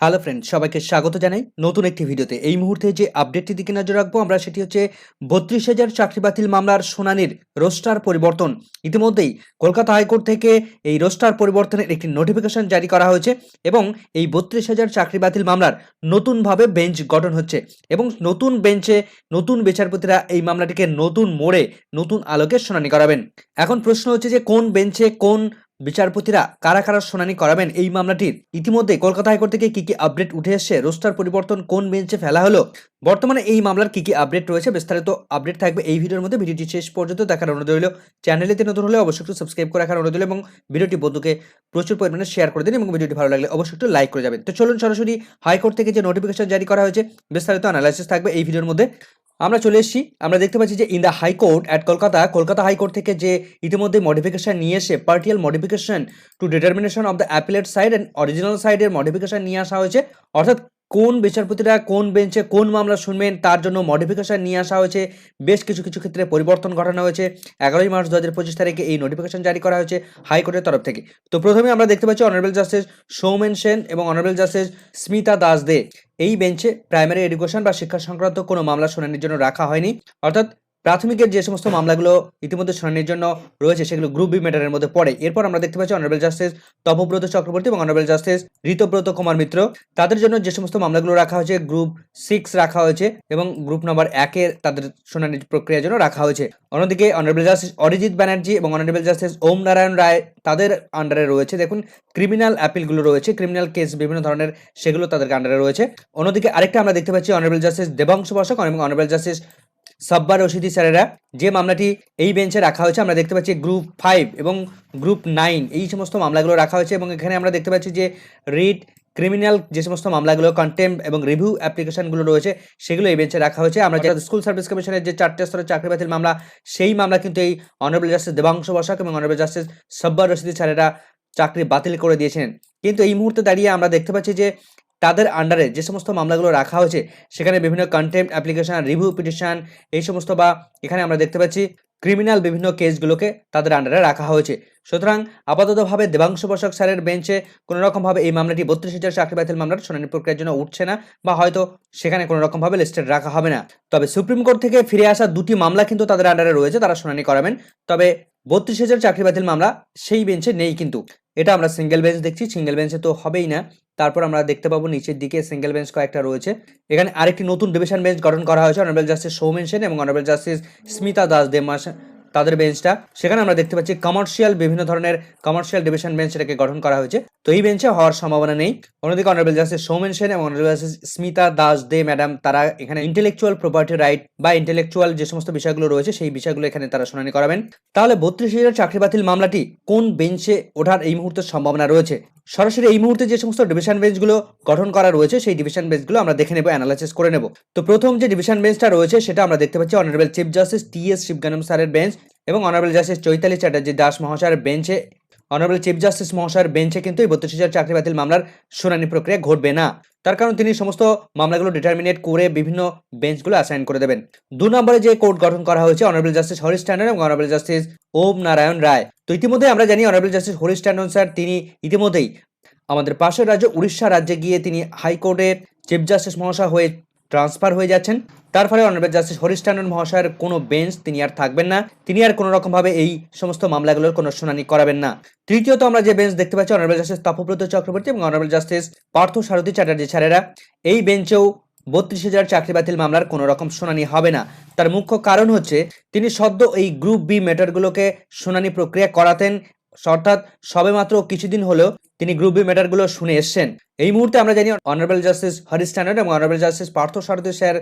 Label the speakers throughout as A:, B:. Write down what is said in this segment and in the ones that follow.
A: Hello friend সবাইকে স্বাগত জানাই নতুন একটি ভিডিওতে। এই মুহূর্তে যে আপডেটটি দিকে নজর রাখব, আমরা সেটি হচ্ছে বত্রিশ হাজার চাকরি বাতিল মামলার শুনানির রোস্টার পরিবর্তন। ইতিমধ্যেই কলকাতা হাইকোর্ট থেকে এই রোস্টার পরিবর্তনের একটি নোটিফিকেশন জারি করা হয়েছে এবং এই বত্রিশ হাজার চাকরি বাতিল মামলার নতুনভাবে বেঞ্চ গঠন হচ্ছে এবং নতুন বেঞ্চে নতুন বিচারপতিরা এই মামলাটিকে নতুন মোড়ে নতুন আলোকে শুনানি করাবেন। এখন প্রশ্ন হচ্ছে যে কোন বেঞ্চে কোন বিচারপতিরা কারা কারা শুনানি করাবেন এই মামলাটির ইতিমধ্যে কলকাতা হাইকোর্ট থেকে কি কি আপডেট উঠে এসছে, রোস্টার পরিবর্তন কোন বেঞ্চে ফেলা হলো, বর্তমানে এই মামলার কি কি আপডেট রয়েছে, বিস্তারিত আপডেট থাকবে এই ভিডিওর মধ্যে। ভিডিওটি শেষ পর্যন্ত দেখার অনুরোধ রইল। চ্যানেলেতে নতুন হলে অবশ্যই একটু সাবস্ক্রাইব করে রাখার অনুরোধ রইল এবং ভিডিওটি বন্ধুকে প্রচুর পরিমাণে শেয়ার করে দিন এবং ভিডিওটি ভালো লাগলে অবশ্যই একটু লাইক করে যাবেন। তো চলুন সরাসরি হাইকোর্ট থেকে যে নোটিফিকেশন জারি করা হয়েছে, বিস্তারিত অ্যানালাইসিস থাকবে এই ভিডিওর মধ্যে। আমরা চলে এসেছি। আমরা দেখতে পাচ্ছি যে in the high court at Kolkata Kolkata high court থেকে যে ইতিমধ্যে মডিফিকেশান নিয়ে এসে partial modification to determination of the appellate side and original সাইডের মডিফিকেশান নিয়ে আসা হয়েছে। অর্থাৎ কোন বিচারপতিরা কোন বেঞ্চে কোন মামলা শুনবেন তার জন্য মডিফিকেশন নিয়ে আসা হয়েছে। বেশ কিছু কিছু ক্ষেত্রে পরিবর্তন ঘটানো হয়েছে। এগারোই মার্চ দু হাজার পঁচিশ তারিখে এই নোটিফিকেশান জারি করা হয়েছে হাইকোর্টের তরফ থেকে। তো প্রথমে আমরা দেখতে পাচ্ছি অনারেবল জাস্টিস সৌমেন সেন এবং অনারেবল জাস্টিস স্মিতা দাস দে এই বেঞ্চে প্রাইমারি এডুকেশন বা শিক্ষা সংক্রান্ত কোনো মামলা শুনানির জন্য রাখা হয়নি। অর্থাৎ প্রাথমিকের যে সমস্ত মামলাগুলো ইতিমধ্যে শুনানির জন্য রয়েছে, সেগুলো গ্রুপ বি ম্যাটারের মধ্যে পড়ে। এরপর আমরা দেখতে পাচ্ছি অনারেবল জাস্টিস তপব্রত চক্রবর্তী এবং অনারেবল জাস্টিস ঋতব্রত কুমার মিত্র। তাদের জন্য যে সমস্ত মামলাগুলো রাখা হয়েছে গ্রুপ সিক্স রাখা হয়েছে এবং গ্রুপ নম্বর একের তাদের শুনানির প্রক্রিয়ার জন্য রাখা হয়েছে। অন্যদিকে অনারেবল জাস্টিস অরিজিৎ ব্যানার্জি এবং অনারেবল জাস্টিস ওম নারায়ণ রায় তাদের আন্ডারে রয়েছে। দেখুন ক্রিমিনাল অ্যাপিলগুলো রয়েছে ক্রিমিনাল কেস বিভিন্ন ধরনের সেগুলো তাদের আন্ডারে রয়েছে। অন্যদিকে আরেকটা আমরা দেখতে পাচ্ছি অনারেবল জাস্টিস দেবাংশ বসক এবং অনারেবল জাস্টিস সাব্বার রশিদি স্যারেরা যে মামলাটি এই বেঞ্চে রাখা হয়েছে আমরা দেখতে পাচ্ছি গ্রুপ ফাইভ এবং গ্রুপ নাইন এই সমস্ত মামলাগুলো রাখা হয়েছে এবং এখানে আমরা দেখতে পাচ্ছি যে রিট ক্রিমিনাল যে সমস্ত মামলাগুলো কন্টেম্প এবং রিভিউ অ্যাপ্লিকেশনগুলো রয়েছে সেগুলো এই বেঞ্চে রাখা হয়েছে। আমরা যেটা স্কুল সার্ভিস কমিশনের যে চারটে স্তরের চাকরি বাতিল মামলা সেই মামলা কিন্তু এই অনারেবল জাস্টিস দেবাংশু বসাক এবং অনারেবল জাস্টিস সাব্বার রশিদি স্যারেরা চাকরি বাতিল করে দিয়েছেন। কিন্তু এই মুহূর্তে দাঁড়িয়ে আমরা দেখতে পাচ্ছি যে তাদের আন্ডারে যে সমস্ত মামলাগুলো রাখা হয়েছে, সেখানে বিভিন্ন কন্টেম্প অ্যাপ্লিকেশন রিভিউ পিটিশন এই সমস্ত বা এখানে আমরা দেখতে পাচ্ছি ক্রিমিনাল বিভিন্ন কেসগুলোকে তাদের আন্ডারে রাখা হয়েছে। সুতরাং আপাততভাবে দেবাংশু বসক স্যারের বেঞ্চে কোনো রকমভাবে এই মামলাটি বত্রিশ হাজার চাকরি বাতিল মামলার শুনানি প্রক্রিয়ার জন্য উঠছে না বা হয়তো সেখানে কোনো রকমভাবে লিস্টেড রাখা হবে না। তবে সুপ্রিম কোর্ট থেকে ফিরে আসা দুটি মামলা কিন্তু তাদের আন্ডারে রয়েছে, তারা শুনানি করাবেন। তবে বত্রিশ হাজার চাকরি বাতিল মামলা সেই বেঞ্চে নেই কিন্তু। এটা আমরা সিঙ্গেল বেঞ্চ দেখছি সিঙ্গেল বেঞ্চে তো হবেই না। তারপর আমরা দেখতে পাবো নিচের দিকে সিঙ্গেল বেঞ্চ কয়েকটা রয়েছে। এখানে আরেকটি নতুন ডিভিশন বেঞ্চ গঠন করা হয়েছে অনারেবল জাস্টিস সৌমেন সেন এবং অনারেবল জাস্টিস স্মিতা দাস দেমাস তাদের বেঞ্চটা। সেখানে আমরা দেখতে পাচ্ছি কমার্শিয়াল বিভিন্ন ধরনের কমার্শিয়াল ডিভিশন বেঞ্চ এটাকে গঠন করা হয়েছে। তো এই বেঞ্চে হওয়ার সম্ভাবনা নেই। অন্যদিকে অনারেবল জাস্টিস সৌমেন সেন এবং honourable justice Smita Das De madam তারা এখানে ইন্টেলেকচুয়াল প্রপার্টি রাইট বা ইন্টেলেকচুয়াল যে সমস্ত বিষয়গুলো রয়েছে, সেই বিষয়গুলো এখানে তারা শুনানি করাবেন। তাহলে বত্রিশ হাজার চাকরি বাতিল মামলাটি কোন বেঞ্চে ওঠার এই মুহূর্তে সম্ভাবনা রয়েছে? সরাসরি এই মুহূর্তে যে সমস্ত ডিভিশন বেঞ্চগুলো গঠন করা রয়েছে, সেই ডিভিশন বেঞ্চগুলো আমরা দেখে নেব অ্যানালাইসিস করে নেব। তো প্রথম যে ডিভিশন বেঞ্চটা রয়েছে, সেটা আমরা দেখতে পাচ্ছি honourable chief justice T S Sivagnanam স্যারের বেঞ্চ এবং অনারেবল জাস্টিস চৈতালি চ্যাটার্জি দাস মহাশয়ের বেঞ্চে অনারেবল চিফ জাস্টিস মহাশয়ের বেঞ্চে কিন্তু এই বত্রিশ হাজার চাকরি বাতিল মামলার শুনানি প্রক্রিয়া ঘটবে না। তার কারণ তিনি সমস্ত মামলাগুলো ডিটারমিনেট করে বিভিন্ন বেঞ্চগুলো অ্যাসাইন করে দেবেন। দু নম্বরে যে কোর্ট গঠন করা হয়েছে অনারেবল জাস্টিস হরিশ ট্যান্ডন এবং অনারেবল জাস্টিস ওম নারায়ণ রায়। তো ইতিমধ্যে আমরা জানি honourable justice Harish Tandon sir, তিনি ইতিমধ্যেই আমাদের পাশের রাজ্য উড়িষ্যা রাজ্যে গিয়ে তিনি হাইকোর্টের চিফ জাস্টিস মহাশয় হয়ে ট্রান্সফার হয়ে যাচ্ছেন। তার ফলে অনারেবল জাস্টিস হরিশ ট্যান্ডন মহাশয়ের কোনো বেঞ্চ তিনি আর থাকবেন না। তিনি আর কোনো রকমভাবে এই সমস্ত মামলাগুলোর কোনো শুনানি করাবেন না। তৃতীয়ত আমরা যে বেঞ্চ দেখতে পাচ্ছি, অনারেবল জাস্টিস তপব্রত চক্রবর্তী এবং অনারেবল জাস্টিস পার্থ সারথী চ্যাটার্জি ছাড়েরা, এই বেঞ্চেও বত্রিশ হাজার চাকরি বাতিল মামলার কোনো রকম শুনানি হবে না। তার মুখ্য কারণ হচ্ছে, তিনি সদ্য এই গ্রুপ বি ম্যাটারগুলোকে শুনানি প্রক্রিয়া করাতেন। অর্থাৎ সবেমাত্র কিছুদিন হলেও তিনি গ্রুপ বি ম্যাটারগুলো শুনে এসছেন। এই মুহূর্তে আমরা জানি অনারেবল জাস্টিস হরিশ স্ট্যান্ডার্ড এবং honourable justice Partha Sarathi sir,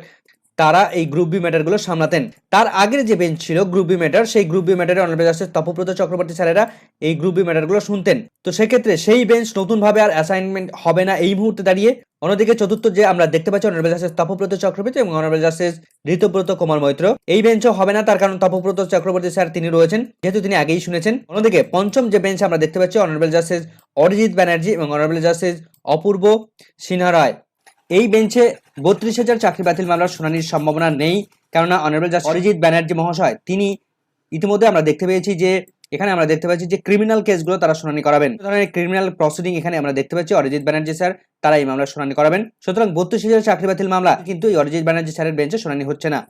A: তারা এই গ্রুপ বি ম্যাটারগুলো সামলাতেন। তার আগের যে বেঞ্চ ছিল গ্রুপ বি ম্যাটার সেই গ্রুপ বি ম্যাটারে অনারেবল জাস্টিস তপব্রত চক্রবর্তী স্যারেরা এই গ্রুপ বি ম্যাটারগুলো শুনতেন। তো সেক্ষেত্রে সেই বেঞ্চ নতুনভাবে আর অ্যাসাইনমেন্ট হবে না এই মুহূর্তে দাঁড়িয়ে। অন্যদিকে চতুর্থ যে আমরা দেখতে পাচ্ছি অনারেবল জাস্টিস তপব্রত চক্রবর্তী এবং অনারেবল জাস্টিস ঋতব্রত কুমার মৈত্র। এই বেঞ্চও হবে না, তার কারণ তপব্রত চক্রবর্তী স্যার তিনি রয়েছেন, যেহেতু তিনি আগেই শুনেছেন। অন্যদিকে পঞ্চম যে বেঞ্চ আমরা দেখতে পাচ্ছি অনারেবল জাস্টিস অরিজিৎ ব্যানার্জি এবং অনারেবল জাস্টিস অপূর্ব সিনহা রায়। এই বেঞ্চে বত্রিশ হাজার চাকরি বাতিল মামলার শুনানির সম্ভাবনা নেই, কেননা অনারেবল জাস্টিস অরিজিৎ ব্যানার্জি মহাশয়, তিনি ইতিমধ্যে আমরা দেখতে পেয়েছি যে এখানে আমরা দেখতে পাচ্ছি যে ক্রিমিনাল কেসগুলো তারা শুনানি করাবেন। ধরনের ক্রিমিনাল প্রসিডিং এখানে আমরা দেখতে পাচ্ছি, অরিজিৎ ব্যানার্জি স্যার তারা এই মামলা শুনানি করাবেন। সুতরাং বত্রিশ হাজার চাকরি বাতিল মামলা, কিন্তু এই অরিজিৎ ব্যানার্জি স্যারের বেঞ্চে শুনানি হচ্ছে না।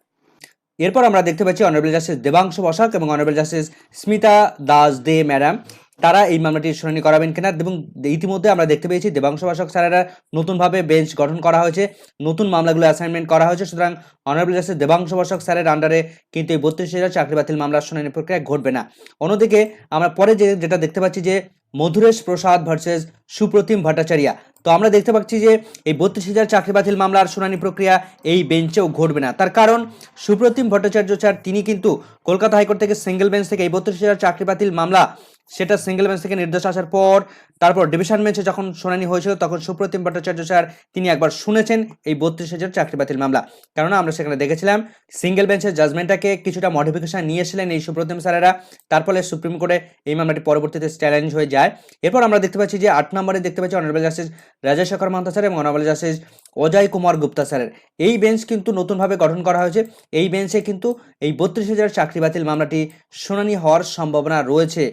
A: এরপর আমরা দেখতে পাচ্ছি অনারেবল জাস্টিস দেবাংশ বসাক এবং honourable justice Smita Das De madam তারা এই মামলাটির শুনানি করাবেন কিনা এবং ইতিমধ্যে আমরা দেখতে পেয়েছি দেবাংশু বসাক স্যারেরা নতুনভাবে বেঞ্চ গঠন করা হয়েছে, নতুন মামলাগুলো অ্যাসাইনমেন্ট করা হয়েছে। সুতরাং অনারেবল জাস্টিস দেবাংশু বসাক স্যারের আন্ডারে কিন্তু এই বত্রিশ হাজার চাকরি বাতিল মামলার শুনানি প্রক্রিয়া ঘটবে না। অন্যদিকে আমরা পরে যে যেটা দেখতে পাচ্ছি যে মধুরেশ প্রসাদ ভার্সেস সুপ্রতিম ভট্টাচার্য। তো আমরা দেখতে পাচ্ছি যে এই বত্রিশ হাজার চাকরি বাতিল মামলার শুনানি প্রক্রিয়া এই বেঞ্চেও ঘটবে না। তার কারণ সুপ্রতিম ভট্টাচার্য স্যার, তিনি কিন্তু কলকাতা হাইকোর্ট থেকে সিঙ্গেল বেঞ্চ থেকে এই বত্রিশ হাজার চাকরি বাতিল মামলা সেটা সিঙ্গেল বেঞ্চ থেকে নির্দেশ আসার পর, তারপর ডিভিশন বেঞ্চে যখন শুনানি হয়েছিল, তখন সুপ্রতিম ভট্টাচার্য স্যার, তিনি একবার শুনেছেন এই বত্রিশ হাজার চাকরি বাতিল মামলা। কেননা আমরা সেখানে দেখেছিলাম সিঙ্গেল বেঞ্চের জাজমেন্টটাকে কিছুটা মডিফিকেশন নিয়ে এসেছিলেন এই সুপ্রতিম স্যারেরা। তার ফলে সুপ্রিম কোর্টে এই মামলাটি পরবর্তীতে চ্যালেঞ্জ হয়ে যায়। এরপর আমরা দেখতে পাচ্ছি যে, আট নম্বরে দেখতে পাচ্ছি honourable justice Rajasekhar Mantha sir এবং অনারেবল জাস্টিস অজয় কুমার গুপ্তা স্যারের। এই বেঞ্চ কিন্তু নতুনভাবে গঠন করা হয়েছে। এই বেঞ্চে কিন্তু এই বত্রিশ হাজার চাকরি বাতিল মামলাটি শুনানি হওয়ার সম্ভাবনা রয়েছে।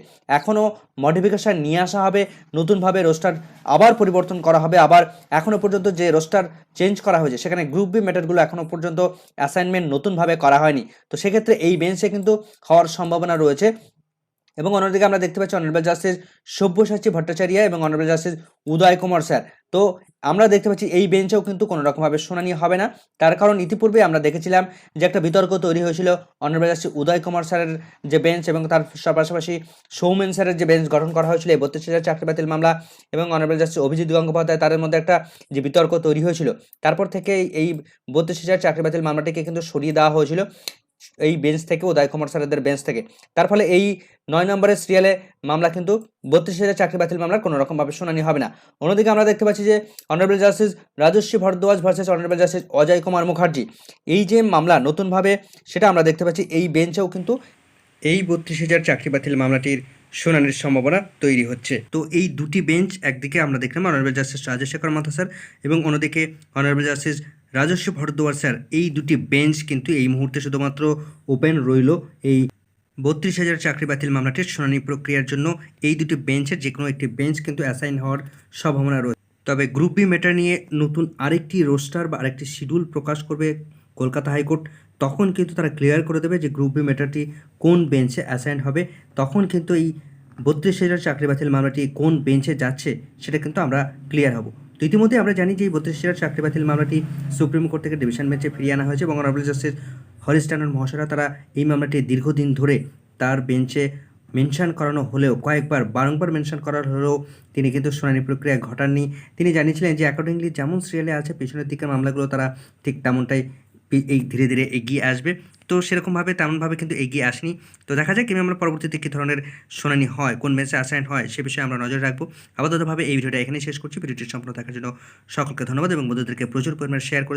A: এখনও মডিফিকেশান নিয়ে আসা হবে, নতুনভাবে রোস্টার আবার পরিবর্তন করা হবে, আবার এখনও পর্যন্ত যে রোস্টার চেঞ্জ করা হয়েছে, সেখানে গ্রুপ বি ম্যাটারগুলো এখনও পর্যন্ত অ্যাসাইনমেন্ট নতুনভাবে করা হয়নি। তো সেক্ষেত্রে এই বেঞ্চে কিন্তু হওয়ার সম্ভাবনা রয়েছে। এবং অন্যদিকে আমরা দেখতে পাচ্ছি অনারেবল জাস্টিস সব্যসাচী ভট্টাচার্য এবং honourable justice Uday Kumar sir. তো আমরা দেখতে পাচ্ছি এই বেঞ্চেও কিন্তু কোনো রকমভাবে শুনানি হবে না। তার কারণ ইতিপূর্বে আমরা দেখেছিলাম যে একটা বিতর্ক তৈরি হয়েছিল অনারেবল জাস্টিস উদয় কুমার স্যারের যে বেঞ্চ এবং তার পাশাপাশি সৌমেন স্যারের যে বেঞ্চ গঠন করা হয়েছিল, এই বত্রিশ হাজার চাকরি বাতিল মামলা এবং অনারেবল জাস্টিস অভিজিৎ গঙ্গোপাধ্যায় তাদের মধ্যে একটা যে বিতর্ক তৈরি হয়েছিল, তারপর থেকে এই বত্রিশ হাজার চাকরি বাতিল মামলাটিকে কিন্তু সরিয়ে দেওয়া হয়েছিল। এই বেঞ্চ থেকে উদয় কুমার স্যারেদের বেঞ্চ থেকে। তার ফলে এই নয় নম্বরের সিরিয়ালে মামলা কিন্তু বত্রিশ হাজার চাকরি বাতিল মামলার কোনো রকমভাবে শুনানি হবে না। অন্যদিকে আমরা দেখতে পাচ্ছি যে honourable justice Rajarshi Bharadwaj versus honourable justice Ajay Kumar Mukherjee. এই যে মামলা নতুনভাবে সেটা আমরা দেখতে পাচ্ছি, এই বেঞ্চেও কিন্তু এই বত্রিশ হাজার চাকরি বাতিল মামলাটির শুনানির সম্ভাবনা তৈরি হচ্ছে। তো এই দুটি বেঞ্চ একদিকে আমরা দেখলাম অনারেবল জাস্টিস রাজশেখর মাথা স্যার এবং অন্যদিকে অনারেবল জাস্টিস রাজস্ব ভরদ্বাজ স্যার, এই দুটি বেঞ্চ কিন্তু এই মুহূর্তে শুধুমাত্র ওপেন রইল। এই বত্রিশ হাজার চাকরি বাতিল মামলাটির শুনানি প্রক্রিয়ার জন্য এই দুটি বেঞ্চের যে কোনো একটি বেঞ্চ কিন্তু অ্যাসাইন হওয়ার সম্ভাবনা রয়েছে। তবে গ্রুপ বি ম্যাটার নিয়ে নতুন আরেকটি রোস্টার বা আরেকটি শিডিউল প্রকাশ করবে কলকাতা হাইকোর্ট। তখন কিন্তু তারা ক্লিয়ার করে দেবে যে গ্রুপ বি ম্যাটারটি কোন বেঞ্চে অ্যাসাইন হবে। তখন কিন্তু এই বত্রিশ হাজার চাকরি বাতিল মামলাটি কোন বেঞ্চে যাচ্ছে সেটা কিন্তু আমরা ক্লিয়ার হব। তো ইতিমধ্যে আমরা জানি যে এই বত্রিশ হাজার চাকরি বাতিল মামলাটি সুপ্রিম কোর্ট থেকে ডিভিশন বেঞ্চে ফিরিয়ে আনা হয়েছে এবং অনারেবল জাস্টিস হরিশ ট্যানন মহাশয়রা তারা এই মামলাটি দীর্ঘদিন ধরে তার বেঞ্চে মেনশন করানো হলেও, কয়েকবার বারংবার মেনশন করার হলেও তিনি কিন্তু শুনানি প্রক্রিয়া ঘটাননি। তিনি জানিয়েছিলেন যে অ্যাকর্ডিংলি যেমন সিরিয়ালে আছে, পেছনের দিকের মামলাগুলো তারা ঠিক তেমনটাই এই ধীরে ধীরে এগিয়ে আসবে। তো সেরকমভাবে, তেমনভাবে কিন্তু এগিয়ে আসেনি। তো দেখা যাক কীভাবে আমরা পরবর্তীতে কী ধরনের শুনানি হয়, কোন বেঞ্চে অ্যাসাইন হয়, সে বিষয়ে আমরা নজর রাখব। আপাততভাবে এই ভিডিওটা এখানেই শেষ করছি। ভিডিওটি সম্পূর্ণ দেখার জন্য সকলকে ধন্যবাদ এবং বন্ধুদেরকে প্রচুর পরিমাণে শেয়ার করে।